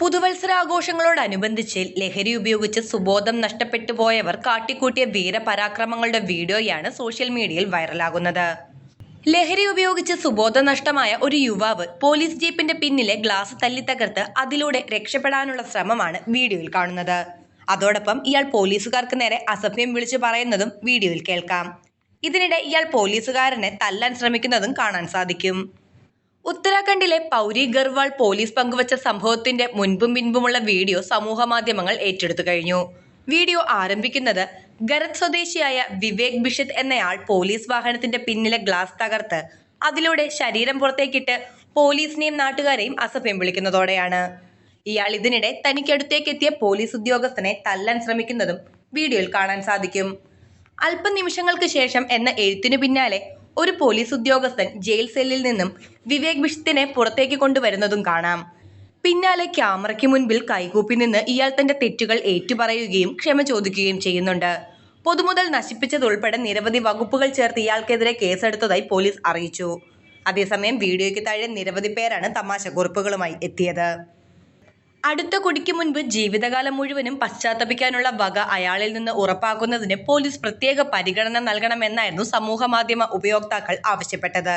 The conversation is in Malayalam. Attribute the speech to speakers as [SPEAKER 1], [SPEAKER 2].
[SPEAKER 1] പുതുവത്സരാഘോഷങ്ങളോടനുബന്ധിച്ച് ലഹരി ഉപയോഗിച്ച് സുബോധം നഷ്ടപ്പെട്ടു പോയവർ കാട്ടിക്കൂട്ടിയ വീരപരാക്രമങ്ങളുടെ വീഡിയോയാണ് സോഷ്യൽ മീഡിയയിൽ വൈറലാകുന്നത്. ലഹരി ഉപയോഗിച്ച് സുബോധം നഷ്ടമായ ഒരു യുവാവ് പോലീസ് ജീപ്പിന്റെ പിന്നിലെ ഗ്ലാസ് തല്ലി തകർത്ത് അതിലൂടെ രക്ഷപ്പെടാനുള്ള ശ്രമമാണ് വീഡിയോയിൽ കാണുന്നത്. അതോടൊപ്പം ഇയാൾ പോലീസുകാർക്ക് നേരെ അസഭ്യം വിളിച്ചു പറയുന്നതും വീഡിയോയിൽ കേൾക്കാം. ഇതിനിടെ ഇയാൾ പോലീസുകാരനെ തല്ലാൻ ശ്രമിക്കുന്നതും കാണാൻ സാധിക്കും. ഉത്തരാഖണ്ഡിലെ പൗരി ഗർവാൾ പോലീസ് പങ്കുവച്ച സംഭവത്തിന്റെ മുൻപും പിൻപുമുള്ള വീഡിയോ സമൂഹ മാധ്യമങ്ങൾ ഏറ്റെടുത്തു കഴിഞ്ഞു. വീഡിയോ ആരംഭിക്കുന്നത് ഗരത് സ്വദേശിയായ വിവേക് ബിഷത്ത് എന്നയാൾ പോലീസ് വാഹനത്തിന്റെ പിന്നിലെ ഗ്ലാസ് തകർത്ത് അതിലൂടെ ശരീരം പുറത്തേക്കിട്ട് പോലീസിനെയും നാട്ടുകാരെയും അസഭ്യം വിളിക്കുന്നതോടെയാണ്. ഇയാൾ ഇതിനിടെ തനിക്കടുത്തേക്കെത്തിയ പോലീസ് ഉദ്യോഗസ്ഥനെ തല്ലാൻ ശ്രമിക്കുന്നതും വീഡിയോയിൽ കാണാൻ സാധിക്കും. അല്പനിമിഷങ്ങൾക്ക് ശേഷം എന്ന എഴുത്തിനു പിന്നാലെ ഒരു പോലീസ് ഉദ്യോഗസ്ഥൻ ജയിൽ സെല്ലിൽ നിന്നും വിവേക് ബിഷ്തിനെ പുറത്തേക്ക് കൊണ്ടുവരുന്നതും കാണാം. പിന്നാലെ ക്യാമറയ്ക്ക് മുൻപിൽ കൈകൂപ്പി നിന്ന് ഇയാൾ തന്റെ തെറ്റുകൾ ഏറ്റുപറയുകയും ക്ഷമ ചോദിക്കുകയും ചെയ്യുന്നുണ്ട്. പൊതുമുതൽ നശിപ്പിച്ചതുൾപ്പെടെ നിരവധി വകുപ്പുകൾ ചേർത്ത് ഇയാൾക്കെതിരെ കേസെടുത്തതായി പോലീസ് അറിയിച്ചു. അതേസമയം വീഡിയോയ്ക്ക് താഴെ നിരവധി പേരാണ് തമാശ കുറിപ്പുകളുമായി എത്തിയത്. അടുത്ത കുടിക്ക് മുൻപ് ജീവിതകാലം മുഴുവനും പശ്ചാത്തപിക്കാനുള്ള വക അയാളിൽ നിന്ന് ഉറപ്പാക്കുന്നതിന് പോലീസ് പ്രത്യേക പരിഗണന നൽകണമെന്നായിരുന്നു സമൂഹ മാധ്യമ ഉപയോക്താക്കൾ ആവശ്യപ്പെട്ടത്.